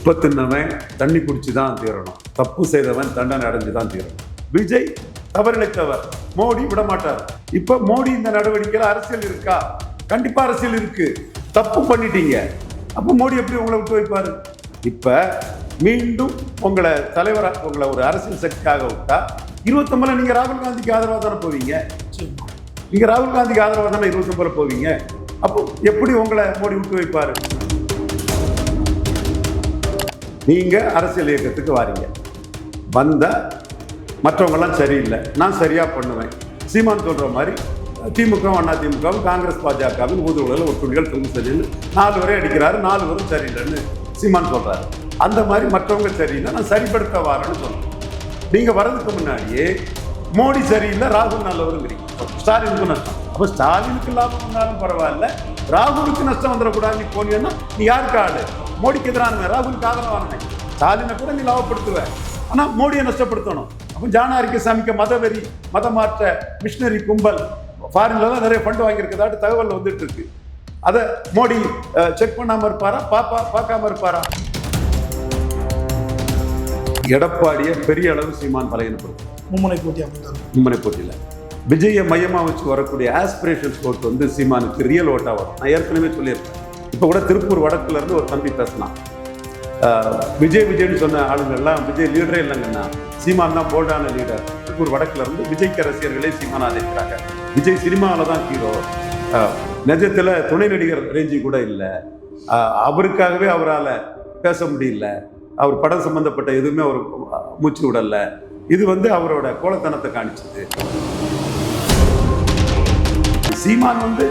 உப்பை தின்னவன் தண்ணி குடிச்சு தான் தீரணும். தப்பு செய்தவன் தண்டனை அடைஞ்சு தான் தீரணும். விஜய் தவறிழைத்தவர். மோடி விட மாட்டார் இப்ப மோடி இந்த நடவடிக்கையில் அரசியல் இருக்கா? கண்டிப்பா அரசியல் இருக்கு. தப்பு பண்ணிட்டீங்க. அப்ப மோடி எப்படி உங்களை விட்டு வைப்பாரு? இப்ப மீண்டும் உங்களை தலைவராக உங்களை ஒரு அரசியல் சக்தியாக விட்டா இருபத்தொம்பதுல நீங்க ராகுல் காந்திக்கு ஆதரவாக தானே போவீங்க? நீங்க ராகுல் காந்திக்கு ஆதரவாக தானே இருபத்தொம்பதுல போவீங்க? அப்போ எப்படி உங்களை மோடி விட்டு வைப்பாரு? நீங்கள் அரசியல் இயக்கத்துக்கு வாரீங்க. வந்த மற்றவங்கெல்லாம் சரியில்லை. நான் சரியாக பண்ணுவேன். சீமான் சொல்கிற மாதிரி திமுக அண்ணா திமுகவும் காங்கிரஸ் பாஜகவின் ஊதுகுழல் ஒரு துணிகள் திரும்ப சரியில்லை. நாலு வரை அடிக்கிறாரு நாலு வரும் சரியில்லைன்னு சீமான் சொல்கிறாரு அந்த மாதிரி மற்றவங்க சரியில்லை நான் சரிப்படுத்த வரேன்னு சொல்லுவேன் நீங்கள் வர்றதுக்கு முன்னாடியே மோடி சரியில்லை ராகுல் நல்லவருங்கிறீங்க ஸ்டாலினுக்கு நஷ்டம். அப்போ ஸ்டாலினுக்கு லாபம் வந்தாலும் பரவாயில்ல ராகுலுக்கு நஷ்டம் வந்துடக்கூடாது நீ போனீங்கன்னா நீ யாருக்கு ஆடு மோடிக்கு எதிரானவன் ராகுலுக்கு ஆதரவானவன் ஸ்டாலினை கூட நீ லாபப்படுத்துவ ஆனா மோடியை நஷ்டப்படுத்தணும். அப்போ ஜானாரிக்கு சமிக்க மதவெறி மத மாற்ற மிஷினரி கும்பல் ஃபாரின்ல தான் நிறைய ஃபண்டு வாங்கியிருக்கதாட்டு தகவல் வந்துட்டு இருக்கு அதை மோடி செக் பண்ணாம இருப்பாரா? பாப்பா பார்க்காம இருப்பாரா? எடப்பாடியை பெரிய அளவு சீமான் பலையனப்படுத்தும் மும்முனை போட்டி மும்முனை போட்டியில். விஜயை மையமாக வச்சு வரக்கூடிய ஆஸ்பிரேஷன்ஸ் ஓட்டு வந்து சீமானுக்கு ரியல் ஓட்டாக வரும். நான் ஏற்கனவே சொல்லியிருக்கேன். இப்போ கூட திருப்பூர் வடக்குல இருந்து ஒரு தம்பி பேசினான் ஆஹ் விஜய் விஜய்னு சொன்ன ஆளுங்கள்லாம் விஜய் லீடரே இல்லைங்கண்ணா சீமான் தான் போல்டான லீடர் திருப்பூர் வடக்குல இருந்து விஜய்க்கு ரசிகர்களே சீமான் ஆதரிக்கிறாங்க விஜய் சினிமாவில் தான் ஹீரோ நிஜத்தில் துணை நடிகர் ரேஞ்சி கூட இல்லை. அவருக்காகவே அவரால் பேச முடியல. அவர் படம் சம்பந்தப்பட்ட எதுவுமே அவர் மூச்சு விடலை. இது வந்து அவரோட கோலத்தனத்தை காணிச்சது. சீமான் வந்து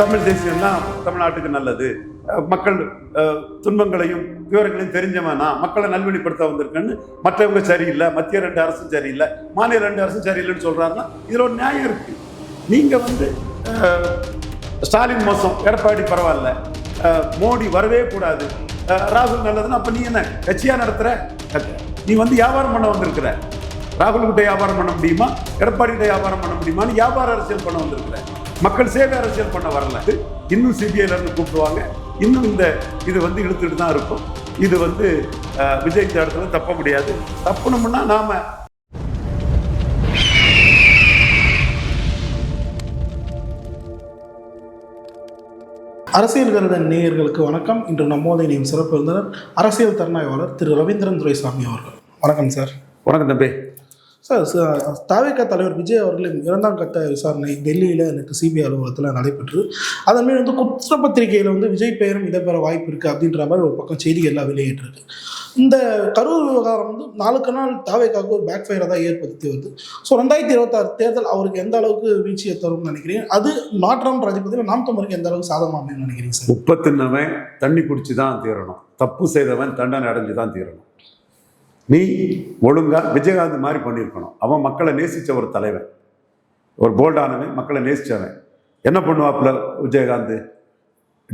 தமிழ் தேசியம் தான் தமிழ்நாட்டுக்கு நல்லது. மக்கள் துன்பங்களையும் விவரங்களையும் தெரிஞ்சவனா மக்களை நல்வழிப்படுத்த வந்திருக்கேன்னு மற்றவங்க சரியில்லை மத்திய ரெண்டு அரசும் சரியில்லை மாநில ரெண்டு அரசும் சரியில்லைன்னு சொல்கிறாருன்னா இதில் ஒரு நியாயம் இருக்குது நீங்கள் வந்து ஸ்டாலின் மோசம் எடப்பாடி பரவாயில்ல மோடி வரவே கூடாது ராகுல் நல்லதுன்னா அப்போ நீ என்ன கட்சியாக நடத்துற? நீ வந்து வியாபாரம் பண்ண வந்திருக்கிற. ராகுல் கிட்ட வியாபாரம் பண்ண முடியுமா? எடப்பாடி கிட்ட வியாபாரம் பண்ண முடியுமான்னு வியாபார அரசியல் பண்ண வந்திருக்கிறேன் மக்கள் சேவை அரசியல் பண்ண வரல. இன்னும் சிபிஐல இருந்து கூப்பிடுவாங்க. இன்னும் இந்த இது வந்து இழுத்துட்டு தான் இருக்கும். இது வந்து விஜய் இந்த இடத்துல தப்ப முடியாது. தப்பணும்னா நாம அரசியல் கருடன் நேயர்களுக்கு வணக்கம். இன்று நம்மோடு இணையும் சிறப்பு விருந்தினர் அரசியல் தரநாயகர் திரு ரவீந்திரன் துரைசாமி அவர்கள். வணக்கம் சார். வணக்கம் தம்பி. சார் ச- தலைவர் விஜய் அவர்களின் இரண்டாம் கட்ட விசாரணை டெல்லியில் நேற்று சிபிஐ அலுவலகத்தில் நடைபெற்று அதன் மேல் வந்து குற்றப்பத்திரிகையில் வந்து விஜய் பெயரும் இடம்பெற வாய்ப்பு இருக்குது அப்படின்ற மாதிரி ஒரு பக்கம் செய்திகள்லாம் வெளியிட்டிருக்கு. இந்த கரூர் விவகாரம் வந்து நாளுக்கு நாள் தாவேக்காவுக்கு ஒரு பேக் ஃபயரை தான் ஏற்படுத்தி வருது. ஸோ ரெண்டாயிரத்தி இருபத்தாறு தேர்தல் அவருக்கு எந்த அளவுக்கு வீழ்ச்சியை தரும்னு நினைக்கிறேன் அது மாற்றம் ராஜபதியில் நாம் தமிழுக்கு எந்த அளவுக்கு சாதமாக அமையும்னு நினைக்கிறீங்க சார்? உப்பை தண்ணி குடிச்சு தான் தீரணும். தப்பு செய்தவன் தண்டனை அடைஞ்சு தான் தீரணும். நீ ஒழுங்காக விஜயகாந்த் மாதிரி பண்ணியிருக்கணும். அவன் மக்களை நேசித்த ஒரு தலைவன். ஒரு போல்டானவன் மக்களை நேசித்தவன் என்ன பண்ணுவாப்புல விஜயகாந்த்?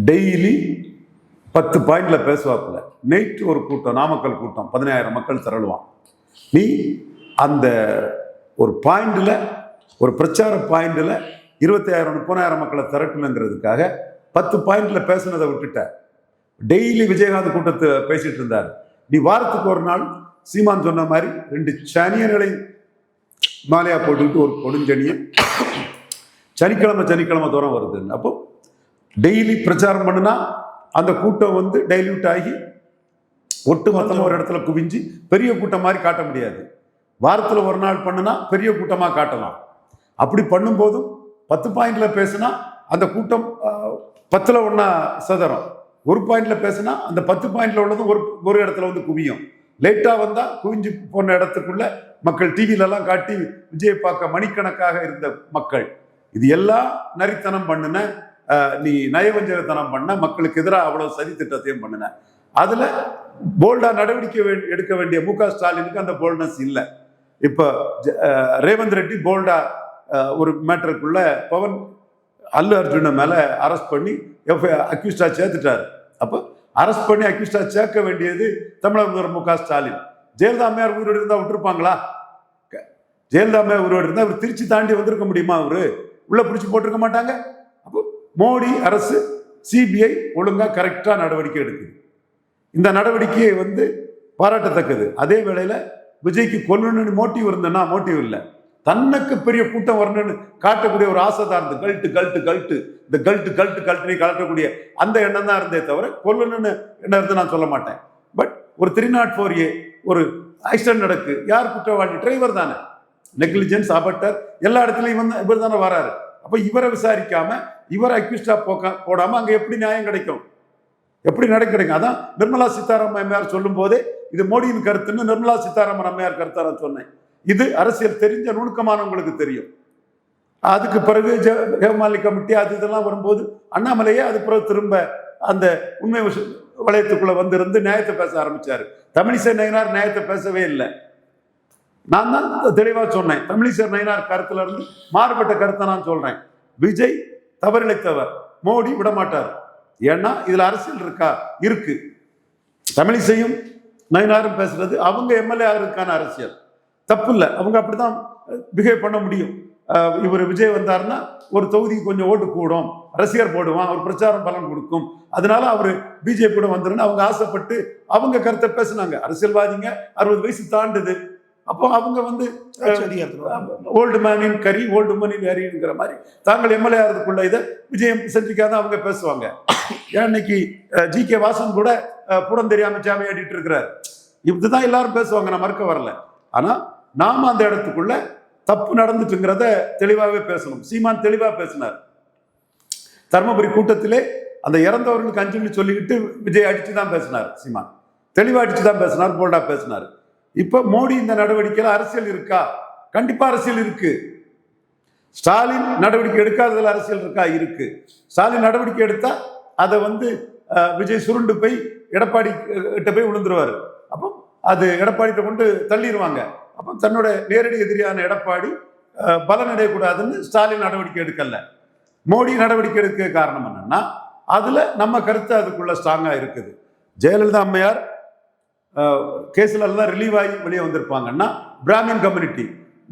டெய்லி பத்து பாயிண்ட்ல பேசுவாப்புல. நைட்டு ஒரு கூட்டம் நாமக்கல் கூட்டம் பதினாயிரம் மக்கள் திரளுவான். நீ அந்த ஒரு பாயிண்டில் ஒரு பிரச்சார பாயிண்ட்ல இருபத்தாயிரம் முப்பதாயிரம் மக்களை திரட்டணுங்கிறதுக்காக பத்து பாயிண்ட்ல பேசுனதை விட்டுட்ட. டெய்லி விஜயகாந்த் கூட்டத்தை பேசிட்டு இருந்தார். நீ வாரத்துக்கு ஒரு நாள் சீமான் சொன்ன மாதிரி ரெண்டு சனியன்களை மாலையா போட்டுக்கிட்டு ஒரு கொடுஞ்சனியன் சனிக்கிழமை சனிக்கிழமை தூரம் வருதுன்னு அப்போ டெய்லி பிரச்சாரம் பண்ணுனா அந்த கூட்டம் வந்து டைல்யூட் ஆகி ஒட்டு மொத்தமாக ஒரு இடத்துல குவிஞ்சு பெரிய கூட்டம் மாதிரி காட்ட முடியாது. வாரத்தில் ஒரு நாள் பண்ணுனா பெரிய கூட்டமாக காட்டலாம். அப்படி பண்ணும்போதும் பத்து பாயிண்ட்ல பேசுனா அந்த கூட்டம் பத்தில் ஒன்றா சதறம் ஒரு பாயிண்ட்ல பேசுனா அந்த பத்து பாயிண்ட்ல உள்ளதும் ஒரு ஒரு இடத்துல வந்து குவியும். லேட்டாக வந்தால் குவிஞ்சு போன இடத்துக்குள்ள மக்கள் டிவியிலலாம் காட்டி விஜய் பார்க்க மணிக்கணக்காக இருந்த மக்கள். இது எல்லாம் நரித்தனம் பண்ணுன நீ நயவஞ்சகத்தனம் பண்ண மக்களுக்கு எதிராக அவ்வளோ சதி திட்டத்தையும் பண்ணின. அதில் போல்டா நடவடிக்கை எடுக்க வேண்டிய மு க ஸ்டாலினுக்கு அந்த போல்ட்னஸ் இல்லை. இப்போ ஜ- ரேவந்த் ரெட்டி போல்டா ஒரு மேட்டருக்குள்ள பவன் அல்லு அர்ஜுனை மேலே அரெஸ்ட் பண்ணி அக்யூஸ்டா சேர்த்துட்டாரு. அப்போ அரெஸ்ட் பண்ணி அக்யூஸ்டா சேர்க்க வேண்டியது தமிழக முதல்வர் மு க ஸ்டாலின். ஜெயலலிதா அம்மையார் உயிரோடு இருந்தா விட்டுருப்பாங்களா? ஜெயலலிதா அம்மையார் உயிரோடு இருந்தா அவர் திருச்சி தாண்டி வந்திருக்க முடியுமா அவரு? உள்ள பிடிச்சி போட்டிருக்க மாட்டாங்க. அப்போ மோடி அரசு சிபிஐ ஒழுங்கா கரெக்டா நடவடிக்கை எடுக்குது. இந்த நடவடிக்கையை வந்து பாராட்டத்தக்கது. அதே வேளையில விஜய்க்கு கொல்லணும்னு மோட்டிவ் இருந்தேன்னா மோட்டிவ் இல்லை. தன்னுக்கு பெரிய கூட்டம் வரணும்னு காட்டக்கூடிய ஒரு ஆசை தான். இருந்து கல்ட்டு கல்ட்டு கல்ட்டு இந்த கல்ட்டு கல்ட்டு கல்ட்டுனே கலட்டக்கூடிய அந்த எண்ணம் தான் இருந்தே தவிர கொல்லணும்னு என்ன இருந்து நான் சொல்ல மாட்டேன். பட் ஒரு த்ரீ நாட் ஃபோர் ஏ ஒரு ஆக்சிடென்ட் நடக்கு. யார் குற்றவாளி? டிரைவர் தானே. நெக்லிஜென்ஸ் அபட்டர் எல்லா இடத்துலையும் வந்து இவர் தானே வராரு. அப்போ இவரை விசாரிக்காம இவரை அக்யூஸ்டா போக்க போடாமல் அங்கே எப்படி நியாயம் கிடைக்கும்? எப்படி நடக்க கிடைக்கும்? அதான் நிர்மலா சீதாராமன் அம்மையார் சொல்லும் போதே இது மோடியின் கருத்துன்னு நிர்மலா சீதாராமன் அம்மையார் கருத்தா நான் சொன்னேன். இது அரசியல் தெரிஞ்ச நுணுக்கமானவங்களுக்கு தெரியும். அதுக்கு பிறகு ஜெ- கமிட்டி அது இதெல்லாம் வரும்போது அண்ணாமலையே அது பிறகு திரும்ப அந்த உண்மை விஷ- வளையத்துக்குள்ள வந்திருந்து நியாயத்தை பேச ஆரம்பிச்சாரு. தமிழிசை நயினார் நியாயத்தை பேசவே இல்லை. நான் தான் தெளிவா சொன்னேன். தமிழிசை நயினார் கருத்துல இருந்து மாறுபட்ட கருத்தை நான் சொல்றேன். விஜய் தவறிழைத்தவர். மோடி விடமாட்டார். ஏன்னா இதுல அரசியல் இருக்கா? இருக்கு. தமிழிசையும் நயினாரும் பேசுறது அவங்க எம்எல்ஏ ஆகிறதுக்கான அரசியல். தப்பு இல்லை அவங்க அப்படிதான் பிஹேவ் பண்ண முடியும். இவர் விஜய் வந்தாருன்னா ஒரு தொகுதிக்கு கொஞ்சம் ஓட்டு கூடும். ரசிகர் போடுவான் ஒரு பிரச்சாரம் பலன் கொடுக்கும். அதனால அவர் பிஜேபி கூட வந்துருன்னு அவங்க ஆசைப்பட்டு அவங்க கருத்தை பேசுனாங்க. அரசியல்வாதிங்க அறுபது வயசு தாண்டுது. அப்போ அவங்க வந்து. ஓல்டு மேனின் கறி ஓல்டு மனின் கறிங்கிற மாதிரி தாங்கள் எம்எல்ஏ ஆகிறதுக்குள்ள இதை விஜயம் சென்றிக்காக தான் அவங்க பேசுவாங்க. ஏன் இன்னைக்கு ஜி கே வாசன் கூட புடம் தெரியாம சாமி ஆடிட்டு இருக்கிறார். இதுதான் எல்லாரும் பேசுவாங்க நான் மறுக்க வரல. ஆனா நாம அந்த இடத்துக்குள்ள தப்பு நடந்துட்டுங்கிறத தெளிவாகவே பேசணும். சீமான் தெளிவாக பேசினார். தர்மபுரி கூட்டத்திலே அந்த இறந்தவர்களுக்கு அஞ்சுன்னு சொல்லிக்கிட்டு விஜய் அடிச்சு தான் பேசினார் சீமான். தெளிவாக அடிச்சு தான் பேசினார் போல்டா பேசினார். இப்போ மோடி இந்த நடவடிக்கையில் அரசியல் இருக்கா? கண்டிப்பா அரசியல் இருக்கு. ஸ்டாலின் நடவடிக்கை எடுக்காததில் அரசியல் இருக்கா? இருக்கு. ஸ்டாலின் நடவடிக்கை எடுத்தா அதை வந்து விஜய் சுருண்டு போய் எடப்பாடி கிட்ட போய் விழுந்துருவாரு அப்போ அது எடப்பாடிகிட்ட கொண்டு தள்ளிடுவாங்க அப்போ தன்னோட நேரடி எதிரியான எடப்பாடி பலன் அடையக்கூடாதுன்னு ஸ்டாலின் நடவடிக்கை எடுக்கல. மோடி நடவடிக்கை எடுக்க காரணம் என்னன்னா அதில் நம்ம கருத்து அதுக்குள்ள ஸ்ட்ராங்காக இருக்குது. ஜெயலலிதா அம்மையார் கேஸில் தான் ரிலீவ் ஆகி வெளியே வந்திருப்பாங்கன்னா பிராமின் கம்யூனிட்டி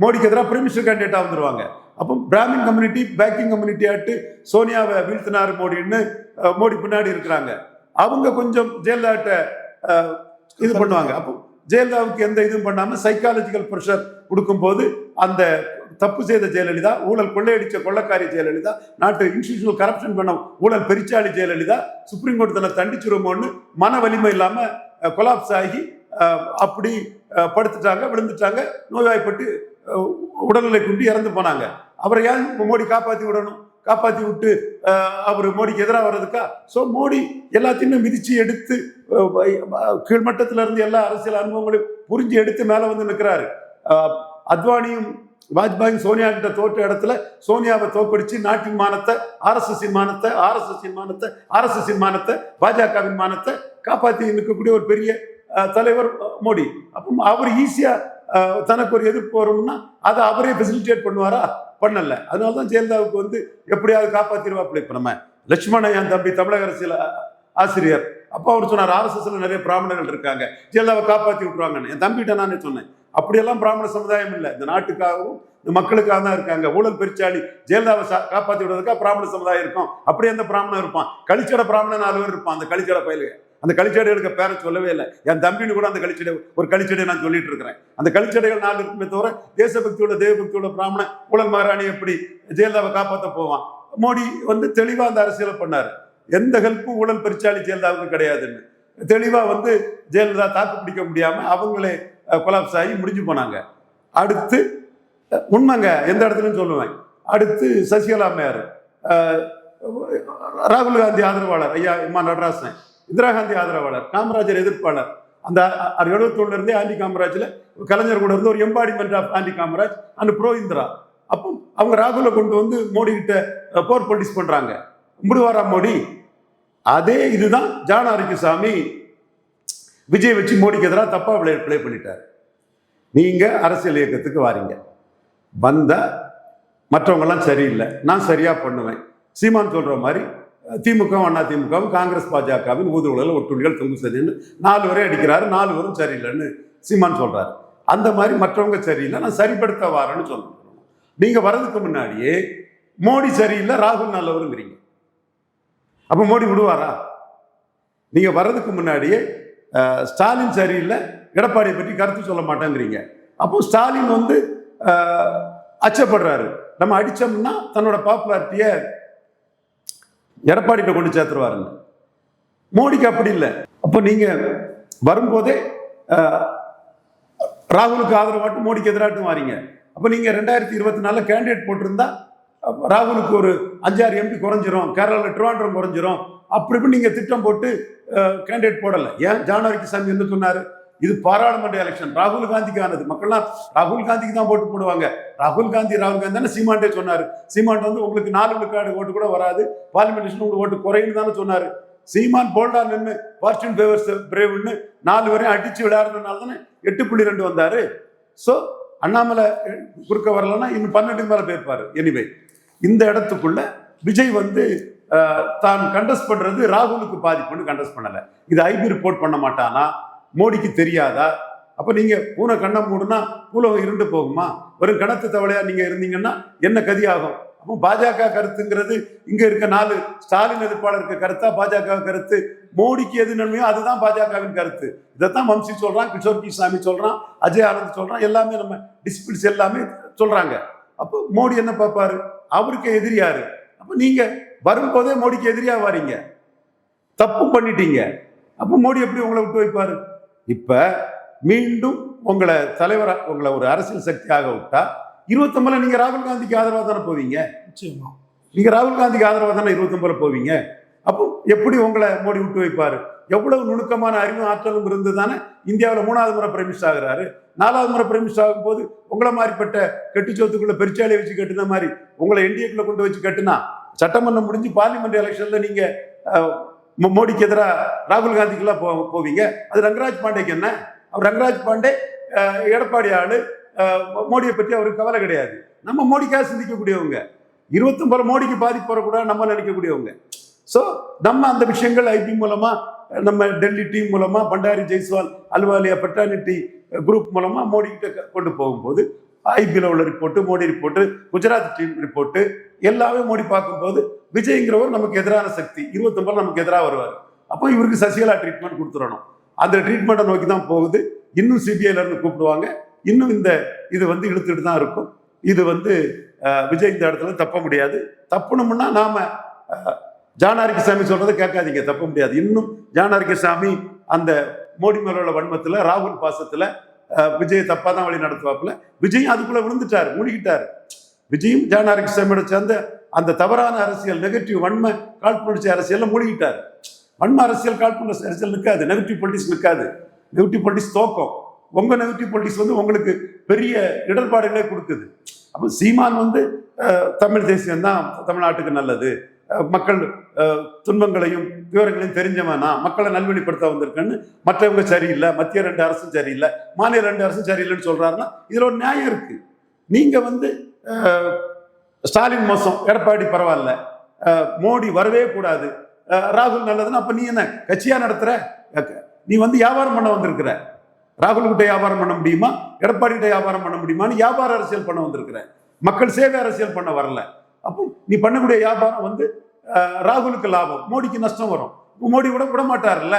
மோடிக்கு எதிராக பிரிமிஷன் கேண்டிடேட்டாக வந்துருவாங்க. அப்போ பிராமின் கம்யூனிட்டி பேக்கிங் கம்யூனிட்டி ஆட்டு சோனியாவை வீழ்த்தினார் மோடின்னு மோடி பின்னாடி இருக்கிறாங்க. அவங்க கொஞ்சம் ஜெயலலிதாட்ட இது பண்ணுவாங்க. அப்போ ஜெயலலிதாவுக்கு எந்த இதுவும் பண்ணாமல் சைக்காலஜிக்கல் ப்ரெஷர் கொடுக்கும்போது அந்த தப்பு செய்த ஜெயலலிதா ஊழல் கொள்ளையடிச்ச கொள்ளக்காரி ஜெயலலிதா நாட்டு இன்ஸ்டிடியூஷனல் கரப்ஷன் பண்ண ஊழல் பெரிச்சாளி ஜெயலலிதா சுப்ரீம் கோர்ட் தன்னை தண்டிச்சிருமோன்னு மன வலிமை இல்லாமல் கொலாப்ஸ் ஆகி அப்படி படுத்துட்டாங்க விழுந்துட்டாங்க நோய்வாய்ப்பட்டு உடல்நிலை குண்டி இறந்து போனாங்க. அவரை ஏன் மோடி காப்பாற்றி விடணும்? காப்பாற்றி விட்டு அவர் மோடிக்கு எதிராக வர்றதுக்கா? ஸோ மோடி எல்லாத்தையுமே மிதிச்சு எடுத்து கீழ்மட்டத்தில் இருந்து எல்லா அரசியல் அனுபவங்களையும் புரிஞ்சு எடுத்து மேலே வந்து நிற்கிறாரு அத்வானியும் வாஜ்பாயும் சோனியா கிட்ட தோற்ற இடத்துல சோனியாவை தோக்கடிச்சு நாட்டின் மானத்தை ஆர்எஸ்எஸ் மானத்தை ஆர்எஸ்எஸ் மானத்தை ஆர்எஸ்எஸ் மானத்தை பாஜகவின் மானத்தை காப்பாற்றி நிற்கக்கூடிய ஒரு பெரிய தலைவர் மோடி. அப்போ அவர் ஈஸியாக தனக்கு ஒரு எதிர்ப்பு வரும்னா அதை அவரே ஃபெசிலிட்டேட் பண்ணுவாரா? பண்ணல. அதனால தான் ஜெயலலிதாவுக்கு வந்து எப்படியாவது காப்பாத்திருவாப்புல இப்ப நம்ம லட்சுமணன் என் தம்பி தமிழக அரசியல் ஆசிரியர். அப்போ அவர் சொன்னார் ஆர்எஸ்எஸ்ல நிறைய பிராமணர்கள் இருக்காங்க. ஜெயலலிதாவை காப்பாத்தி விட்டுருவாங்கன்னு. என் தம்பிகிட்ட நானே சொன்னேன் அப்படியெல்லாம் பிராமண சமுதாயம் இல்லை. இந்த நாட்டுக்காகவும் இந்த மக்களுக்காக தான் இருக்காங்க. ஊழல் பெருச்சாளி ஜெயலலிதாவை காப்பாற்றி விடுறதுக்காக பிராமண சமுதாயம் இருக்கும். அப்படியே அந்த பிராமணன் இருப்பான். கழிச்சட பிராமணன் நாலு பேர் இருப்பான் அந்த கழிச்சட பயிலுக. அந்த கழிச்சடைகளுக்கு பேரை சொல்லவே இல்லை. என் தம்பின்னு கூட அந்த கழிச்சடை ஒரு கழிச்சடை நான் சொல்லிட்டு இருக்கிறேன். அந்த கழிச்சடைகள் நாலு இருக்குமே தவிர தேசபக்தியோட தேவபக்தியோட பிராமண ஊழல் மகாராணி எப்படி ஜெயலலிதாவை காப்பாற்ற போவான்? மோடி வந்து தெளிவாக அந்த அரசியலை பண்ணார். எந்த ஹெல்ப்பும் ஊழல் பெருச்சாளி ஜெயலலிதாவுக்கு கிடையாதுன்னு. தெளிவாக வந்து ஜெயலலிதா தாக்கு பிடிக்க முடியாமல் அவங்களே கொலாப்ஸ் ஆகி முடிஞ்சு போனாங்க. அடுத்து உண்மைங்க எந்த இடத்துலையும் சொல்லுவேன். அடுத்து சசிகலா மேயர் ராகுல் காந்தி ஆதரவாளர். ஐயா இம்மா நடராசன். இந்திரா காந்தி ஆதரவாளர் காமராஜர் எதிர்ப்பாளர். அந்த எழுபத்தொன்னுலேருந்தே ஆண்டி காமராஜில் கலைஞர் கூட இருந்து ஒரு embodiment of anti Kamaraj and pro Indira. அப்போ அவங்க ராகுலை கொண்டு வந்து மோடி கிட்ட போர் பொலிட்டிக்ஸ் பண்ணுறாங்க முடுவாரா மோடி. அதே இதுதான் ஜான் சாமி. விஜய் வச்சு மோடிக்கு எதிராக தப்பாக பிளே பிளே பண்ணிட்டார். நீங்கள் அரசியல் இயக்கத்துக்கு வாரீங்க. வந்த மற்றவங்கெல்லாம் சரியில்லை. நான் சரியாக பண்ணுவேன். சீமான் சொல்கிற மாதிரி திமுக அண்ணா திமுகவும் காங்கிரஸ் பாஜகவின் ஊதுகுழல் ஒட்டுணிகள் தொங்கு சரின்னு நாலு வரை அடிக்கிறாரு நாலு வரும் சரியில்லைன்னு சீமான் சொல்கிறாரு அந்த மாதிரி மற்றவங்க சரியில்லை நான் சரிப்படுத்த வாரேன்னு சொல்லணும் நீங்கள் வர்றதுக்கு முன்னாடியே மோடி சரியில்லை ராகுல் நல்லவருங்கிறீங்க. அப்போ மோடி விடுவாரா? நீங்கள் வர்றதுக்கு முன்னாடியே ஸ்டாலின் சரியில்லை எடப்பாடியை பற்றி கருத்து சொல்ல மாட்டேங்கிறீங்க. அப்போ ஸ்டாலின் வந்து அச்சப்படுறாரு. நம்ம அடித்தோம்னா தன்னோட பாப்புலாரிட்டியை எடப்பாடிகிட்ட கொண்டு சேர்த்துருவாருன்னு மோடிக்கு அப்படி இல்லை. அப்போ நீங்கள் வரும்போதே ராகுலுக்கு ஆதரவாட்டும் மோடிக்கு எதிராட்டும் வாரீங்க. அப்போ நீங்கள் ரெண்டாயிரத்தி இருபத்தி நாலில் கேண்டிடேட் போட்டிருந்தா ராகுலுக்கு ஒரு அஞ்சாறு எம்பி குறைஞ்சிரும் கேரளாவில் ட்ரிவாண்ட்ரம் குறைஞ்சிரும். அப்படி இப்படி நீங்கள் திட்டம் போட்டு கேண்டிடேட் போடலை. ஏன்? ஜானவரிக்கு சாமி என்ன சொன்னார்? இது பாராளுமன்ற எலெக்ஷன் ராகுல் காந்திக்கானது மக்கள்லாம் ராகுல் காந்திக்கு தான் ஓட்டு போடுவாங்க. ராகுல் காந்தி ராகுல் காந்தி தானே சீமான்டே சொன்னார். சீமான் வந்து உங்களுக்கு நாலு விழுக்காடு ஓட்டு கூட வராது. பார்லிமெண்ட் உங்களுக்கு ஓட்டு குறையுன்னு தானே சொன்னார். சீமான் போல்டா நின்று ஃபார்ச்சூன் ஃபேவர்ஸ் பிரேவ்னு நாலு வரையும் அடித்து விளையாடுறதுனால தானே எட்டு புள்ளி ரெண்டு வந்தார். ஸோ அண்ணாமலை குறுக்க வரலன்னா இன்னும் பன்னெண்டு மேலே போயிருப்பார். எனிவே இந்த இடத்துக்குள்ள விஜய் வந்து தான் கண்டஸ்ட் பண்றது ராகுலுக்கு பாதிப்புன்னு கண்டஸ்ட் பண்ணலை. இது ஐபி ரிப்போர்ட் பண்ண மாட்டானா? மோடிக்கு தெரியாதா? அப்போ நீங்கள் பூனை கண்ணை மூடுனா பூலகம் இருண்டு போகுமா? வெறும் கணத்து தவளையாக நீங்கள் இருந்தீங்கன்னா என்ன கதி ஆகும் அப்போ பாஜக கருத்துங்கிறது இங்கே இருக்க நாலு ஸ்டாலின் எதிர்ப்பாளருக்கு கருத்தா பாஜக கருத்து. மோடிக்கு எது நன்மையோ அதுதான் பாஜகவின் கருத்து. இதைத்தான் வம்சி சொல்கிறான் கிஷோர் பி சாமி சொல்கிறான் அஜய் ஆனந்த் சொல்கிறான் எல்லாமே நம்ம டிசிப்ளின்ஸ் எல்லாமே சொல்கிறாங்க அப்போ மோடி என்ன பார்ப்பாரு? அவருக்கு எதிரியாரு அப்போ நீங்க வரும்போதே மோடிக்கு எதிரியா வாரீங்க. தப்பு பண்ணிட்டீங்க. அப்போ மோடி எப்படி உங்களை விட்டு வைப்பாரு? இப்ப மீண்டும் உங்களை தலைவரா உங்களை ஒரு அரசியல் சக்தியாக விட்டா இருபத்தொன்பதுல நீங்க ராகுல் காந்திக்கு ஆதரவா தானே போவீங்க? நிச்சயமா. நீங்க ராகுல் காந்திக்கு ஆதரவா தானே இருபத்தொன்பதுல போவீங்க? அப்போ எப்படி உங்களை மோடி விட்டு வைப்பாரு? எவ்வளவு நுணுக்கமான அறிவு ஆற்றலும் இருந்து தானே இந்தியாவில் மூணாவது முறை பிரமிஷ் ஆகிறாரு. நாலாவது முறை பிரமிஷ் ஆகும்போது உங்களை மாதிரிப்பட்ட கெட்டுச்சோத்துக்குள்ள பெருச்சாலையை வச்சு கட்டுன மாதிரி உங்களை என்டிஏக்குள்ள கொண்டு வச்சு கட்டுனா சட்டமன்றம் முடிஞ்சு பார்லிமெண்ட் எலெக்ஷன்ல நீங்க மோடிக்கு எதிராக ராகுல் காந்திக்கெல்லாம் போ போவீங்க. அது ரங்கராஜ் பாண்டேக்கு என்ன? அவர் ரங்கராஜ் பாண்டே எடப்பாடி ஆளு மோடியை பற்றி அவருக்கு கவலை கிடையாது. நம்ம மோடிக்காக சிந்திக்கக்கூடியவங்க. இருபத்தொம்பது மோடிக்கு பாதிப்பு வரக்கூடாது நம்ம நினைக்கக்கூடியவங்க. ஸோ நம்ம அந்த விஷயங்கள் ஐபி மூலமாக நம்ம டெல்லி டீம் மூலமாக பண்டாரி ஜெய்ஸ்வால் அல்வாலியா பட்டானிட்டி குரூப் மூலமாக மோடிக்கிட்ட க- கொண்டு போகும்போது ஐபியில் உள்ள report Modi report Gujarat team report எல்லாமே மோடி பார்க்கும்போது விஜய்ங்கிறவர் நமக்கு எதிரான சக்தி. இருபத்தொம்பது நமக்கு எதிராக வருவார். அப்போ இவருக்கு சசிகலா ட்ரீட்மெண்ட் கொடுத்துடணும். அந்த ட்ரீட்மெண்ட்டை நோக்கி தான் போகுது. இன்னும் சிபிஐலேருந்து கூப்பிடுவாங்க. இன்னும் இந்த இது வந்து இழுத்துட்டு தான் இருக்கும். இது வந்து விஜய் இந்த இடத்துல தப்ப முடியாது. தப்பணும்னா நாம அஹ், ஜானாரிக்கு சாமி சொல்றதை கேட்காதீங்க தப்ப முடியாது. இன்னும் ஜானாரிக்கு சாமி அந்த மோடி மேல உள்ள வன்மத்தில் ராகுல் பாசத்தில் விஜய் தப்பாக தப்பா தான் வழி நடத்துவாப்புல. விஜயும் அதுக்குள்ள விழுந்துட்டார் மூழ்கிட்டார். விஜயும் ஜானாரிக்கு சாமியோட சேர்ந்த அந்த தவறான அரசியல் நெகட்டிவ் வன்மை காழ்ப்புணர்ச்சி அரசியல்ல மூழ்கிட்டார். வன்ம அரசியல் காழ்ப்புணர்ச்சி அரசியல் நிற்காது நெகட்டிவ் பொலிட்டிக்ஸ் நிற்காது நெகட்டிவ் பொலிட்டிக்ஸ் தோக்கம். உங்க நெகட்டிவ் பொலிட்டிக்ஸ் வந்து உங்களுக்கு பெரிய இடர்பாடுகளே கொடுக்குது. அப்போ சீமான் வந்து தமிழ் தேசியம் தான் தமிழ்நாட்டுக்கு நல்லது. மக்கள் துன்பங்களையும் விவரங்களையும் தெரிஞ்சவனா மக்களை நல்வழிப்படுத்த வந்திருக்கேன்னு மற்றவங்க சரியில்லை மத்திய ரெண்டு அரசும் சரியில்லை மாநில ரெண்டு அரசும் சரியில்லைன்னு சொல்கிறாருன்னா இதில் ஒரு நியாயம் இருக்குது நீங்கள் வந்து ஸ்டாலின் மோசம் எடப்பாடி பரவாயில்ல மோடி வரவே கூடாது ராகுல் நல்லதுன்னா அப்போ நீ என்ன கட்சியாக நடத்துகிற நீ வந்து வியாபாரம் பண்ண வந்திருக்கிற. ராகுல் கிட்ட வியாபாரம் பண்ண முடியுமா? எடப்பாடி கிட்ட வியாபாரம் பண்ண முடியுமான்னு வியாபார அரசியல் பண்ண வந்திருக்கிற. மக்கள் சேவை அரசியல் பண்ண வரல. அப்போ நீ பண்ணக்கூடிய வியாபாரம் வந்து ராகுலுக்கு லாபம் மோடிக்கு நஷ்டம் வரும். மோடி விட விட மாட்டார்ல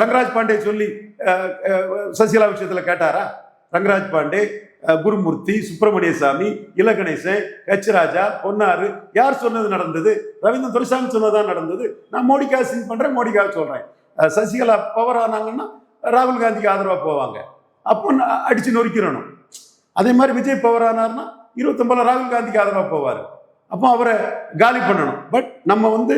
ரங்கராஜ் பாண்டே சொல்லி சசிகலா விஷயத்துல கேட்டாரா? ரங்கராஜ் பாண்டே குருமூர்த்தி சுப்பிரமணிய சாமி இலகணேசன் ஹெச் ராஜா பொன்னாரு யார் சொன்னது நடந்தது? ரவீந்திரன் துரைசாமி சொன்னதான் நடந்தது. நான் மோடிக்காக சிங் பண்றேன் மோடிக்காக சொல்றேன். சசிகலா பவர் ஆனாங்கன்னா ராகுல் காந்திக்கு ஆதரவா போவாங்க. அப்போ அடிச்சு நொறுக்கிறணும் அதே மாதிரி விஜய் பவர் ஆனார்னா இருபத்தொன்பதுல ராகுல் காந்திக்கு ஆதரவா போவார். அப்போ அவரை காலி பண்ணணும். பட் நம்ம வந்து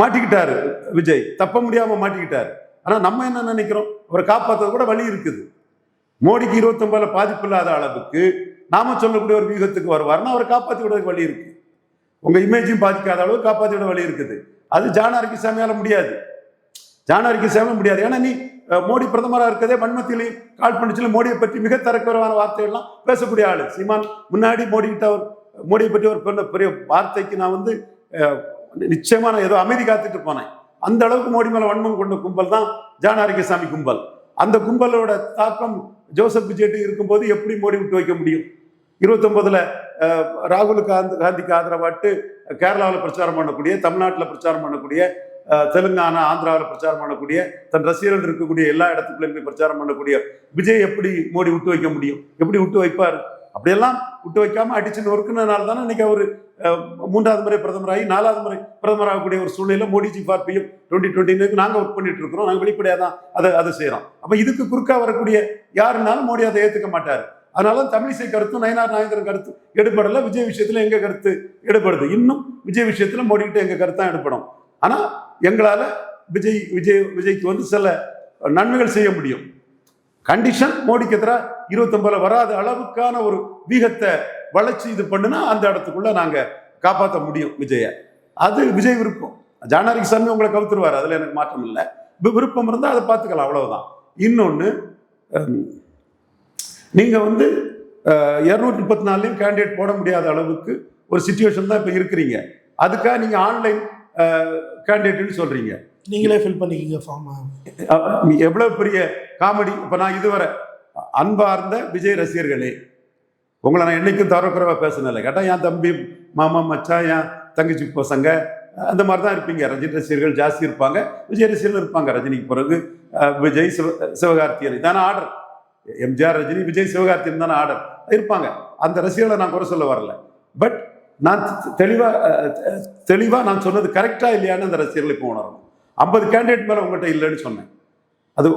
மாட்டிக்கிட்டாரு விஜய். தப்ப முடியாமல் மாட்டிக்கிட்டாரு. ஆனால் நம்ம என்ன நினைக்கிறோம்? அவரை காப்பாற்றது கூட வழி இருக்குது. மோடிக்கு இருபத்தொம்பதில் பாதிப்பு இல்லாத அளவுக்கு நாம சொல்லக்கூடிய ஒரு வியூகத்துக்கு வருவார்னா அவரை காப்பாற்றி விடுறதுக்கு வழி இருக்கு. உங்கள் இமேஜையும் பாதிக்காத அளவுக்கு காப்பாற்றி விட வழி இருக்குது. அது ஜானாரிக்கு சாமியால் முடியாது. ஜானாரிக்கு சேவை முடியாது. ஏன்னா நீ மோடி பிரதமராக இருக்கதே வன்மத்திலையும் கால் பண்ணிச்சுல மோடியை பற்றி மிக தரக்குறைவான வார்த்தைகள்லாம் பேசக்கூடிய ஆள். சீமான் முன்னாடி மோடி கிட்ட மோடியை பற்றி ஒரு பெரிய பெரிய வார்த்தைக்கு நான் வந்து நிச்சயமாக நிச்சயமா நான் ஏதோ அமைதி காத்துட்டு போனேன். அந்த அளவுக்கு மோடி மேலே வன்மம் கொண்ட கும்பல் தான் ஜானாரிகசாமி கும்பல். அந்த கும்பலோட தாக்கம் ஜோசப் விஜய்ட்டு இருக்கும்போது எப்படி மோடி விட்டு வைக்க முடியும்? இருபத்தொன்பதுல ராகுல் காந்தி காந்திக்கு ஆதரவாட்டு கேரளாவில் பிரச்சாரம் பண்ணக்கூடிய தமிழ்நாட்டில் பிரச்சாரம் பண்ணக்கூடிய தெலுங்கானா ஆந்திராவில் பிரச்சாரம் பண்ணக்கூடிய தன் ரசிகர்கள் இருக்கக்கூடிய எல்லா இடத்துக்குள்ளேயும் பிரச்சாரம் பண்ணக்கூடிய விஜய் எப்படி மோடி விட்டு வைக்க முடியும்? எப்படி விட்டு வைப்பார்? அப்படியெல்லாம் விட்டு வைக்காம அடிச்சு நொறுக்குனதுனால தானே இன்னைக்கு அவர் மூன்றாவது முறை பிரதமராகி நாலாவது முறை பிரதமராகக்கூடிய ஒரு சூழ்நிலை மோடிஜி ஃபார் பிஎம் டுவெண்ட்டி டுவெண்ட்டின்னு நாங்கள் ஒர்க் பண்ணிட்டு இருக்கிறோம். நாங்கள் வெளிப்படையாக தான் அதை அதை செய்கிறோம் அப்போ இதுக்கு குறுக்கா வரக்கூடிய யாருனாலும் மோடி அதை ஏற்றுக்க மாட்டார். அதனால தமிழிசை கருத்தும் நயனார் நாயந்திரன் கருத்து எடுபடல. விஜய் விஷயத்தில் எங்கள் கருத்து எடுபடுது? இன்னும் விஜய் விஷயத்தில் மோடிக்கிட்ட எங்கள் கருத்து தான் எடுப்படும் ஆனால் எங்களால் விஜய் விஜய் விஜய்க்கு வந்து சில நன்மைகள் செய்ய முடியும். கண்டிஷன் மோடிக்கு எதிராக இருபத்தொன்பதுல வராத அளவுக்கான ஒரு வீகத்தை வளைச்சு இது பண்ணுனா அந்த இடத்துக்குள்ள நாங்க காப்பாற்ற முடியும் விஜய. அது விஜய் விருப்பம். ஜானாரிக்கு சாமி உங்களை கவுத்துருவார் அதுல எனக்கு மாற்றம் இல்லை. விருப்பம் இருந்தால் அதை பார்த்துக்கலாம் அவ்வளவுதான். இன்னொன்று நீங்க வந்து இரநூத்தி முப்பத்தி நாலுலையும் கேண்டிடேட் போட முடியாத அளவுக்கு ஒரு சுச்சுவேஷன் தான் இப்போ இருக்கிறீங்க. அதுக்காக நீங்க ஆன்லைன் கேண்டிடேட்னு சொல்றீங்க. நீங்களே ஃபில் பண்ணிக்கிங்க ஃபார்ம் எவ்வளோ பெரிய காமெடி இப்போ நான் இதுவரை அன்பார்ந்த விஜய் ரசிகர்களே உங்களை நான் என்னைக்கும் தரக்குறவா பேசினதில்லை கேட்டால் என் தம்பி மாமா மச்சா என் தங்கச்சி பசங்க அந்த மாதிரி தான் இருப்பீங்க. ரஜினி ரசிகர்கள் ஜாஸ்தி இருப்பாங்க. விஜய் ரசிகர்கள் இருப்பாங்க. ரஜினிக்கு பிறகு விஜய் சிவ சிவகார்த்தியன் இதான ஆர்டர் எம்ஜிஆர் ரஜினி விஜய் சிவகார்த்தியன் தானே ஆர்டர் இருப்பாங்க. அந்த ரசிகர்களை நான் குறை சொல்ல வரல. பட் நான் தெளிவாக தெளிவாக நான் சொன்னது கரெக்டாக இல்லையான்னு அந்த ரசிகர்களை இப்போ உணரணும். ஐம்பது கேண்டிடேட் மேலே உங்கள்கிட்ட இல்லைன்னு சொன்னேன். அது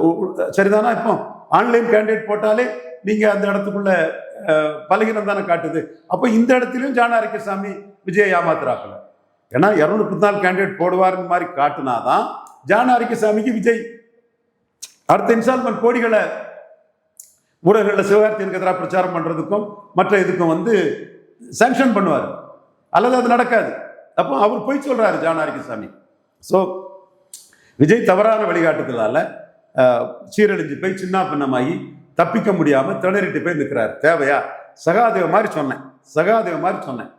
சரிதானா இப்போ? ஆன்லைன் கேண்டிடேட் போட்டாலே நீங்கள் அந்த இடத்துக்குள்ள பலகீனம் தானே காட்டுது. அப்போ இந்த இடத்துலையும் ஜான சாமி விஜய் ஏமாத்துறாப்புல. ஏன்னா இரநூத்தி நாலு கேண்டிடேட் போடுவாருன்னு மாதிரி காட்டுனாதான் ஜானாரிக்க சாமிக்கு விஜய் அடுத்த இன்ஸ்டால்மெண்ட் கோடிகளை ஊடகங்களில் சிவகார்த்தியனுக்கு எதிராக பிரச்சாரம் பண்ணுறதுக்கும் மற்ற இதுக்கும் வந்து சேங்ஷன் பண்ணுவார். அல்லது அது நடக்காது. அப்போ அவர் போய் சொல்றாரு ஜானாரிக்கசாமி ஸோ விஜய் தவறான வழிகாட்டுதலால் சீரழிஞ்சு போய் சின்ன பின்னமாகி தப்பிக்க முடியாமல் திணறிட்டு போய் நிற்கிறார் தேவையா? சகாதேவ மாதிரி சொன்னேன். சகாதேவ மாதிரி சொன்னேன்.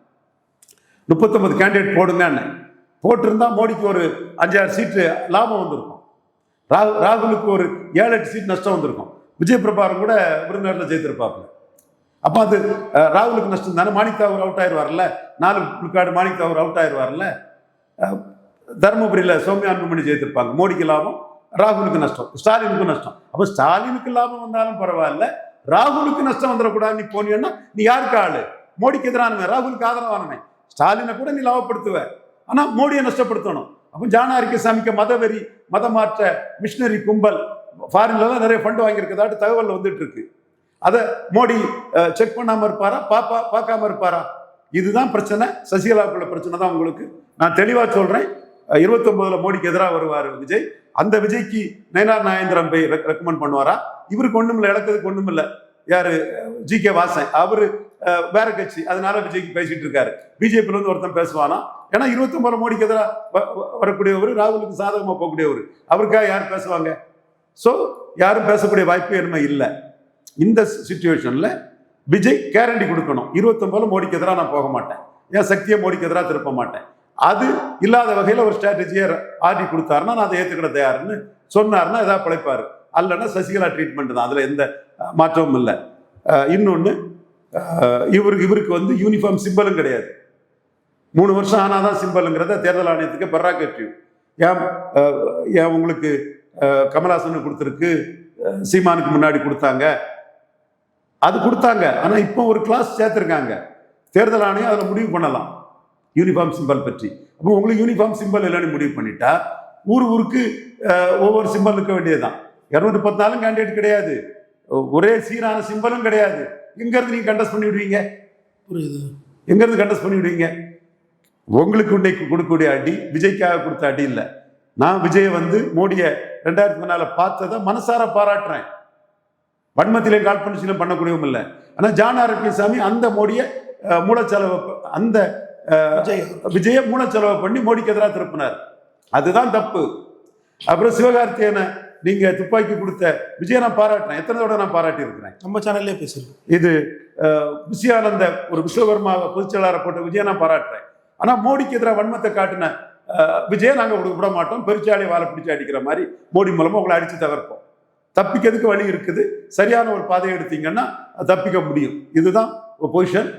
முப்பத்தொன்பது கேண்டிடேட் போடுங்கன்னு. போட்டிருந்தா மோடிக்கு ஒரு அஞ்சாறு சீட்டு லாபம் வந்திருக்கும். ராகு ராகுலுக்கு ஒரு ஏழு எட்டு சீட் நஷ்டம் வந்திருக்கும். விஜய் பிரபாரம் கூட விருந்தினரில் ஜெயித்திருப்பாப்புல. அப்போ அது ராகுலுக்கு நஷ்டம் தானே? மாணிக் தாகூர் அவுட் ஆயிடுவார்ல நாலு விழுக்காடு மாணிக் தாகூர் அவுட் ஆயிடுவார்ல தருமபுரியில் சௌமியா அன்புமணி ஜெயித்திருப்பாங்க. மோடிக்கு லாபம் ராகுலுக்கு நஷ்டம். ஸ்டாலினுக்கு நஷ்டம். அப்போ ஸ்டாலினுக்கு லாபம் வந்தாலும் பரவாயில்ல. ராகுலுக்கு நஷ்டம் வந்துடக்கூடாது நீ போனியன்னா நீ யாருக்கு ஆளு? மோடிக்கு எதிரானவன் ராகுலுக்கு ஆதரவானவன். ஸ்டாலினை கூட நீ லாபப்படுத்துவ. ஆனால் மோடியை நஷ்டப்படுத்தணும். அப்போ ஜானாரிக்கு சாமிக்கு மதவெறி மதமாற்ற மிஷினரி கும்பல் ஃபாரின்லாம் நிறைய ஃபண்ட் வாங்கியிருக்கதாட்டு தகவல் வந்துட்டு இருக்கு அதை மோடி செக் பண்ணாமல் இருப்பாரா? பாப்பா பார்க்காம இருப்பாரா? இதுதான் பிரச்சனை. சசிகலாவுக்குள்ள பிரச்சனை தான் உங்களுக்கு. நான் தெளிவாக சொல்கிறேன் இருபத்தொன்பதுல மோடிக்கு எதிராக வருவார் விஜய். அந்த விஜய்க்கு நயனார் நாயந்திரம் போய் ரெக்கமெண்ட் பண்ணுவாரா? இவருக்கு ஒண்ணும் இல்லை இழக்கிறதுக்கு ஒண்ணும் இல்லை யாரு? G K Vasan. அவரு வேற கட்சி. அதனால விஜய்க்கு பேசிட்டு இருக்காரு. பிஜேபியில இருந்து ஒருத்தன் பேசுவானா? ஏன்னா 29 மோடிக்கு எதிராக வரக்கூடியவர் ராகுலுக்கு சாதகமா போகக்கூடியவர். அவருக்காக யார் பேசுவாங்க? ஸோ யாரும் பேசக்கூடிய வாய்ப்பு என்ன இல்லை. இந்த சுச்சுவேஷன்ல விஜய் கேரண்டி கொடுக்கணும். 29 மோடிக்கு எதிராக நான் போக மாட்டேன். என் சக்தியை மோடிக்கு எதிராக திருப்ப மாட்டேன். அது இல்லாத வகையில் ஒரு ஸ்ட்ராட்டஜியை ஆட்டி கொடுத்தாருன்னா நான் அதை ஏற்றுக்கிட தயாருன்னு சொன்னார்னா ஏதாவது பிழைப்பார். அல்லைன்னா சசிகலா ட்ரீட்மெண்ட் தான். அதில் எந்த மாற்றமும் இல்லை. இன்னொன்று இவருக்கு இவருக்கு வந்து யூனிஃபார்ம் சிம்பலும் கிடையாது. மூணு வருஷம் ஆனால் தான் சிம்பலுங்கிறத தேர்தல் ஆணையத்துக்கு பெர்ராகேட்டிவ் ஏன் ஏன் உங்களுக்கு கமலாசனு கொடுத்துருக்கு சீமானுக்கு முன்னாடி கொடுத்தாங்க. அது கொடுத்தாங்க. ஆனால் இப்போ ஒரு கிளாஸ் சேர்த்துருக்காங்க. தேர்தல் ஆணையம் அதில் முடிவு பண்ணலாம். யூனிஃபார்ம் சிம்பல் பற்றி. அப்போ உங்களுக்கு யூனிஃபார்ம் சிம்பல் இல்லைன்னு முடிவு பண்ணிட்டா ஊர் ஊருக்கு ஒவ்வொரு சிம்பல் இருக்க வேண்டியதுதான். இரநூத்தி பத்தினாலும் கேண்டிடேட் கிடையாது. ஒரே சீரான சிம்பலும் கிடையாது. எங்கேருந்து நீங்கள் கண்டஸ்ட் பண்ணி விடுவீங்க? புரியுது. எங்கேருந்து கண்டஸ்ட் பண்ணி விடுவீங்க? உங்களுக்கு இன்னைக்கு கொடுக்கக்கூடிய அடி விஜய்க்காக கொடுத்த அடி இல்லை. நான் விஜயை வந்து மோடியை ரெண்டாயிரத்தி பதினால பார்த்ததை மனசார பாராட்டுறேன். வன்மத்திலே காழ்ப்புணர்ச்சியிலும் பண்ணக்கூடியவும் இல்லை. ஆனால் ஜான் ஆரோக்கியசாமி அந்த மோடியை மூலச்செலவு அந்த விஜய் விஜயை மூலச்செலவு பண்ணி மோடிக்கு எதிராக திருப்பினார். அதுதான் தப்பு. அப்புறம் சிவகார்த்தியனை நீங்க துப்பாக்கி கொடுத்த விஜயை நான் பாராட்டுறேன் எத்தனை தடவை நான் பாராட்டி இருக்கிறேன் நம்ம சேனல்லே பேசிருக்கோம் இது அஹ், விஜயானந்த ஒரு விஸ்வகர்மாவை பொதுச்செயலாளரை போட்ட விஜயை நான் பாராட்டுறேன். ஆனா மோடிக்கு எதிராக வன்மத்தை காட்டின விஜயை நாங்க விட விட மாட்டோம். பெருச்சாலை வாழை பிடிச்சு அடிக்கிற மாதிரி மோடி மூலமா உங்களை அடிச்சு தவிர்ப்போம் தப்பிக்கிறதுக்கு வழி இருக்குது. சரியான ஒரு பாதையை எடுத்தீங்கன்னா தப்பிக்க முடியும். இதுதான் பொசிஷன்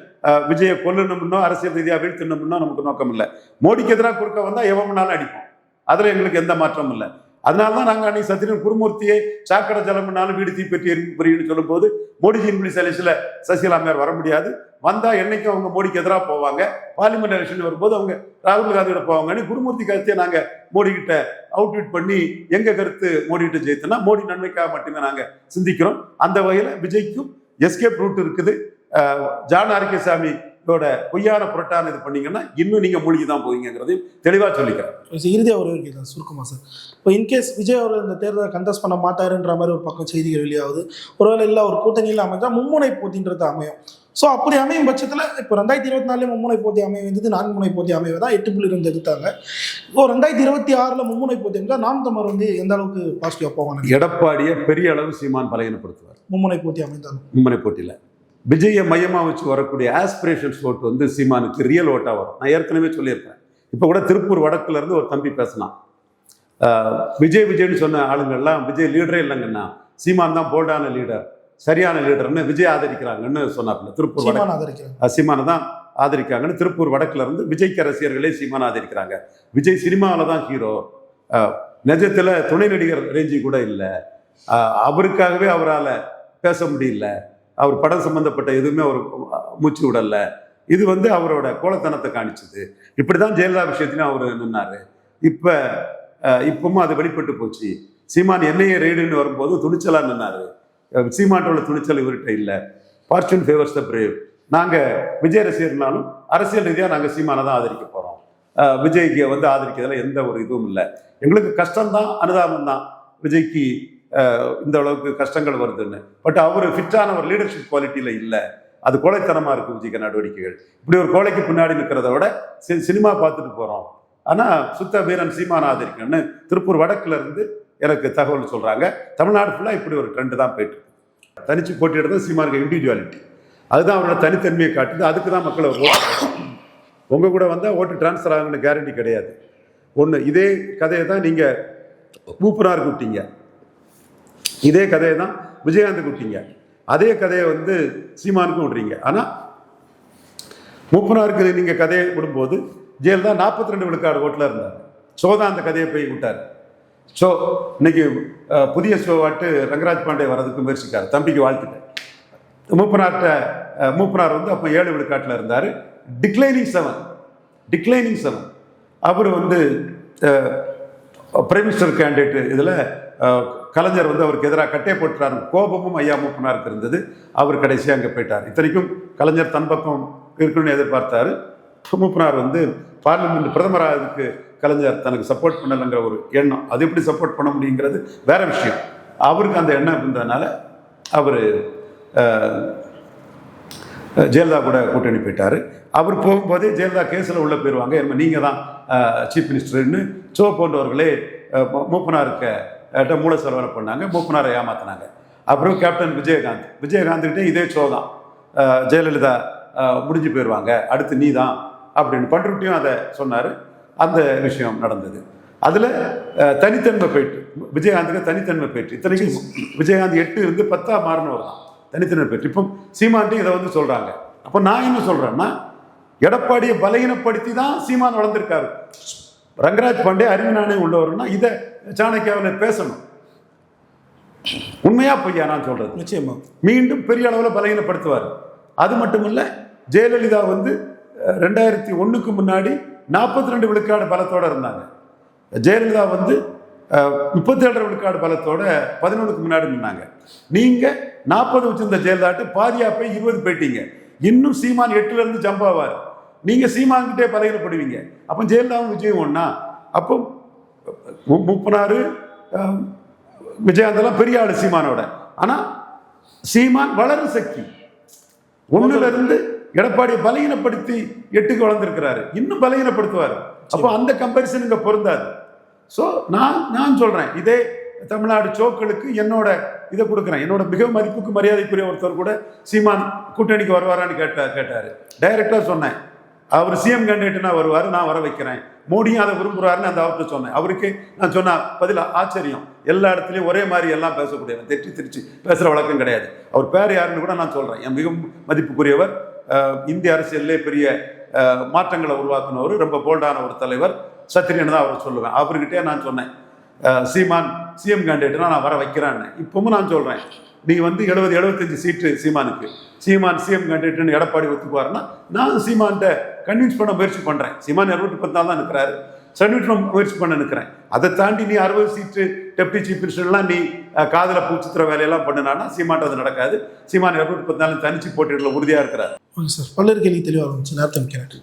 விஜயை கொல்லணும்னோ அரசியல் ரீதியாக வீழ்த்தணும்னோ நமக்கு நோக்கம் இல்லை மோடிக்கு எதிராக குறுக்க வந்தால் எவன் அடிப்போம். அதில் எங்களுக்கு எந்த மாற்றமும் இல்லை. அதனால தான் நாங்கள் அன்னைக்கு சத்திரன் குருமூர்த்தியை சாக்கடை ஜலம்னாலும் வீடு தீப்பற்றி எரிப்பு புரியுன்னு சொல்லும்போது மோடிஜியின் பிள்ளை சசிகலா அம்மையார் வர முடியாது. வந்தால் என்னைக்கும் அவங்க மோடிக்கு எதிராக போவாங்க. பார்லிமெண்ட் எலெக்ஷன் வரும்போது அவங்க ராகுல் காந்தியோட போவாங்கன்னு குருமூர்த்தி கருத்தையை நாங்கள் மோடி கிட்ட அவுட்வீட் பண்ணி எங்கள் கருத்து மோடிக்கிட்ட ஜெயித்தோன்னா மோடி நன்மைக்காக மட்டுமே நாங்கள் சிந்திக்கிறோம். அந்த வகையில் விஜய்க்கும் எஸ்கேப் ரூட் இருக்குது. ஜான் ஆரோக்கியசாமியோட பொய்யான புரட்டான இது பண்ணீங்கன்னா இன்னும் நீங்க மூழ்கி தான் போவீங்கிறதையும் தெளிவாக சொல்லிக்கிறேன். இறுதியாக ஒரு கேட்குறேன் சுருக்கமா சார். இப்போ இன்கேஸ் விஜய் அவர்கள் இந்த தேர்தலை கண்டஸ்ட் பண்ண மாட்டாருன்ற மாதிரி ஒரு பக்கம் செய்திகள் வெளியாகுது. ஒருவேளை இல்லை ஒரு கூட்டணியில் அமைஞ்சா மும்முனை போட்டின்றது அமையும். ஸோ அப்படி அமையும் பட்சத்தில் இப்போ ரெண்டாயிரத்தி இருபத்தி நாலுல மும்முனை போட்டி அமைய வேண்டியது நான்கு முனை போட்டி அமைய தான் எட்டு புள்ளி ரெண்டு எடுத்தாங்க. இப்போ ரெண்டாயிரத்தி இருபத்தி ஆறில் மும்முனை போட்டி அமைச்சா நாம் தமிழர் வந்து எந்த அளவுக்கு பாசிட்டிவாக போவாங்க? எடப்பாடியை பெரிய அளவு சீமான் பலகீனப்படுத்துவார். மும்முனை போட்டி அமைந்தாலும். மும்முனை போட்டியில். விஜயை மையமாக வச்சு வரக்கூடிய ஆஸ்பிரேஷன்ஸ் ஓட்டு வந்து சீமானுக்கு ரியல் ஓட்டாக வரும். நான் ஏற்கனவே சொல்லியிருக்கேன் இப்போ கூட திருப்பூர் வடக்குல இருந்து ஒரு தம்பி பேசினான். விஜய் விஜய்னு சொன்ன ஆளுங்கள்லாம் விஜய் லீடரே இல்லைங்கண்ணா. சீமான் தான் போல்டான லீடர் சரியான லீடர்னு விஜய் ஆதரிக்கிறாங்கன்னு சொன்னாப்புல திருப்பூர் வடக்கு. சீமான் தான் ஆதரிக்காங்கன்னு திருப்பூர் வடக்குல இருந்து விஜய்க்கு ரசிகர்களே சீமானை ஆதரிக்கிறாங்க. விஜய் சினிமாவில் தான் ஹீரோ நிஜத்தில் துணை நடிகர் ரேஞ்சி கூட இல்லை. அவருக்காகவே அவரால் பேச முடியல. அவர் படம் சம்பந்தப்பட்ட எதுவுமே அவர் மூச்சு விடலை. இது வந்து அவரோட கோலத்தனத்தை காணிச்சது. இப்படி தான் ஜெயலலிதா விஷயத்திலும் அவர் நின்னார். இப்போ இப்பவும் அது வெளிப்பட்டு போச்சு. சீமான் என்னையே ரெய்டுன்னு வரும்போது துணிச்சலாக நின்னார். அஹ் சீமானோட துணிச்சல் இவர்கிட்ட இல்லை. ஃபார்ச்சூன் ஃபேவர்ஸ் த பிரேவ் நாங்கள் விஜய் ரசிகர்னாலும் அரசியல் ரீதியாக நாங்கள் சீமானை தான் ஆதரிக்க போகிறோம் விஜய்க்கு வந்து ஆதரிக்கிறதுல எந்த ஒரு இதுவும் இல்லை. எங்களுக்கு கஷ்டம்தான் அனுதாபம் தான் விஜய்க்கு இந்த அளவுக்கு கஷ்டங்கள் வருதுன்னு. பட் அவர் ஃபிட்டான ஒரு லீடர்ஷிப் குவாலிட்டியில் இல்லை. அது கோழைத்தனமாக இருக்குது விஜய்க்கு நடவடிக்கைகள். இப்படி ஒரு கோழைக்கு பின்னாடி நிற்கிறத விட சி- சினிமா பார்த்துட்டு போகிறோம் ஆனால் சுத்த வீரன் சீமானை ஆதரிக்கணும்னு திருப்பூர் வடக்குல இருந்து எனக்கு தகவல் சொல்கிறாங்க தமிழ்நாடு ஃபுல்லாக இப்படி ஒரு ட்ரெண்டு தான் போயிட்டு இருக்கு. தனிச்சு போட்டியிடுறது சீமானுக்கு இண்டிவிஜுவாலிட்டி அதுதான் அவரோட தனித்தன்மையை காட்டுது. அதுக்கு தான் மக்களை உங்கள் கூட வந்தால் ஓட்டு டிரான்ஸ்ஃபர் ஆகுன்னு கேரண்டி கிடையாது. ஒன்று இதே கதையை தான் நீங்கள் மூப்பனாருக்கு விட்டீங்க இதே கதையை தான் விஜயகாந்துக்கு விட்டீங்க. அதே கதையை வந்து சீமானுக்கும் விடுறீங்க. ஆனால் மூப்பனாருக்கு நீங்கள் கதையை விடும்போது ஜெயலலிதா நாற்பத்தி ரெண்டு விழுக்காடு ஓட்டில் இருந்தார். ஷோ தான் அந்த கதையை போய் விட்டார். ஸோ இன்னைக்கு புதிய ஷோவாட்டு ரங்கராஜ் பாண்டே வர்றதுக்கு முயற்சிக்கார். தம்பிக்கு வாழ்த்துட்டேன் மூப்பனார்கிட்ட மூப்பனார் வந்து அப்போ ஏழு விழுக்காட்டில் இருந்தார். டிக்ளைனிங் செவன் டிக்ளைனிங் செவன் அவர் வந்து பிரைம் மினிஸ்டர் கேண்டிடேட் இதில் கலைஞர் வந்து அவருக்கு எதிராக கட்டே போட்டுறாரு கோபமும் ஐயா மூப்பனாருக்கு இருந்தது அவர் கடைசியாக அங்கே போயிட்டார். இத்தனைக்கும் கலைஞர் தன் பக்கம் இருக்கணும்னு எதிர்பார்த்தாரு. மூப்பனார் வந்து பார்லிமெண்ட் பிரதமராகிறதுக்கு கலைஞர் தனக்கு சப்போர்ட் பண்ணலைங்கிற ஒரு எண்ணம். அது எப்படி சப்போர்ட் பண்ண முடியுங்கிறது வேற விஷயம். அவருக்கு அந்த எண்ணம் இருந்ததுனால அவர் ஜெயலலிதா கூட கூட்டணி போயிட்டார். அவர் போகும்போதே ஜெயலலிதா கேஸில் உள்ளே போயிடுவாங்க நீங்கள் தான் சீஃப் மினிஸ்டர்னு சோ போன்றவர்களே அஹ், மூப்பனாருக்கு மூல செலவரை பண்ணாங்க மூப்பனாரை ஏமாத்தினாங்க. அப்புறம் கேப்டன் விஜயகாந்த். விஜயகாந்த்கிட்ட இதே ஷோ தான். ஜெயலலிதா முடிஞ்சு போயிடுவாங்க அடுத்து நீ தான் அப்படின்னு பண்ருட்டியும் அதை சொன்னார். அந்த விஷயம் நடந்தது. அதில் தனித்தன்மை போயிட்டு விஜயகாந்துக்கு தனித்தன்மை போயிட்டு இத்தனைக்கும் விஜயகாந்த் எட்டு இருந்து பத்தா மாறினவர் தான் தனித்தன்மை போயிட்டு. இப்போ சீமான்ட்டு இதை வந்து சொல்கிறாங்க அப்போ நான் என்ன சொல்கிறேன்னா எடப்பாடியை பலகீனப்படுத்தி தான் சீமான் வளர்ந்துருக்காரு. ரங்கராஜ் பாண்டே அறிவு நாணயம் உள்ளவர்னா இதை சாணக்கியாவில் பேசணும். உண்மையா பொய்யா நான் சொல்றது? நிச்சயமா. மீண்டும் பெரிய அளவில் பலகீனப்படுத்துவார். அது மட்டும் இல்ல ஜெயலலிதா வந்து ரெண்டாயிரத்தி ஒண்ணுக்கு முன்னாடி நாற்பத்தி ரெண்டு விழுக்காடு பலத்தோட இருந்தாங்க. ஜெயலலிதா வந்து முப்பத்தி ஏழரை விழுக்காடு பலத்தோட பதினொன்றுக்கு முன்னாடி நின்னாங்க. நீங்க நாற்பது வச்சிருந்த ஜெயலலிதாட்டு பாதியா போய் இருபது போயிட்டீங்க இன்னும் சீமான் எட்டுல இருந்து ஜம்ப் ஆவார். நீங்க சீமான்கிட்டே பலகீனப்படுவீங்க. அப்போ ஜெயலலிதாவும் விஜயம் ஒண்ணா? அப்போ மு- முப்பனாறு விஜயகாந்தெல்லாம் பெரிய ஆள் சீமானோட. ஆனால் சீமான் வளரும் சக்தி. ஒன்றுலேருந்து எடப்பாடியை பலகீனப்படுத்தி எட்டுக்கு வளர்ந்துருக்கிறாரு. இன்னும் பலகீனப்படுத்துவார். அப்போ அந்த கம்பேரிசன் இங்கே பொருந்தாது. ஸோ நான் நான் சொல்கிறேன் இதே தமிழ்நாடு சோக்களுக்கு என்னோட இதை கொடுக்குறேன். என்னோட மிக மதிப்புக்கு மரியாதைக்குரிய ஒருத்தர் கூட சீமான் கூட்டணிக்கு வருவாரான்னு கேட்டார் கேட்டார். டைரக்டாக சொன்னேன். அவர் சிஎம் கேண்டிடேட்னா வருவார் நான் வர வைக்கிறேன். மோடியும் அதை விரும்புகிறாருன்னு அந்த அவர்கிட்ட சொன்னேன். அவருக்கு நான் சொன்னால் பதில் ஆச்சரியம். எல்லா இடத்துலையும் ஒரே மாதிரி எல்லாம் பேசக்கூடியவர். தெற்றி திருச்சி பேசுகிற வழக்கம் கிடையாது. அவர் பேர் யாருன்னு கூட நான் சொல்கிறேன் என் மிகவும் மதிப்புக்குரியவர் இந்திய அரசியல்லே பெரிய மாற்றங்களை உருவாக்குனவர் ரொம்ப போல்டான ஒரு தலைவர். சத்திரியன் தான் அவர் சொல்லுவேன். அவர்கிட்டே நான் சொன்னேன். சீமான் சிஎம் கேண்டிடேட்னா நான் வர வைக்கிறேன்னு. இப்பவும் நான் சொல்கிறேன் நீ வந்து எழுபது எழுபத்தஞ்சு சீட்டு சீமானுக்கு. சீமான் சிஎம் கேண்டிடேட்னு எடப்பாடி ஒத்துக்குவாருன்னா நான் சீமான்கிட்ட கன்வின்ஸ் பண்ண முயற்சி பண்ணுறேன் சீமான் இரநூத்தி பத்து நாள் தான் இருக்கிறாரு சர்டிஃபிகேட் முயற்சி பண்ண நிற்கிறேன் அதை தாண்டி நீ அறுபது சீட்டு டெப்டி சீஃப் மினிஸ்டர்லாம் நீ காதில் காதுல பூச்சித்திர வேலையெல்லாம் பண்ணினானா சீமான் அது நடக்காது. சீமான் இரநூத்தி பத்து நாள் தனிச்சு போட்டியில் உறுதியாக இருக்கிறார். Okay sir. பல்லர் கேள்வி தெளிவாக இருந்துச்சு நேரத்தை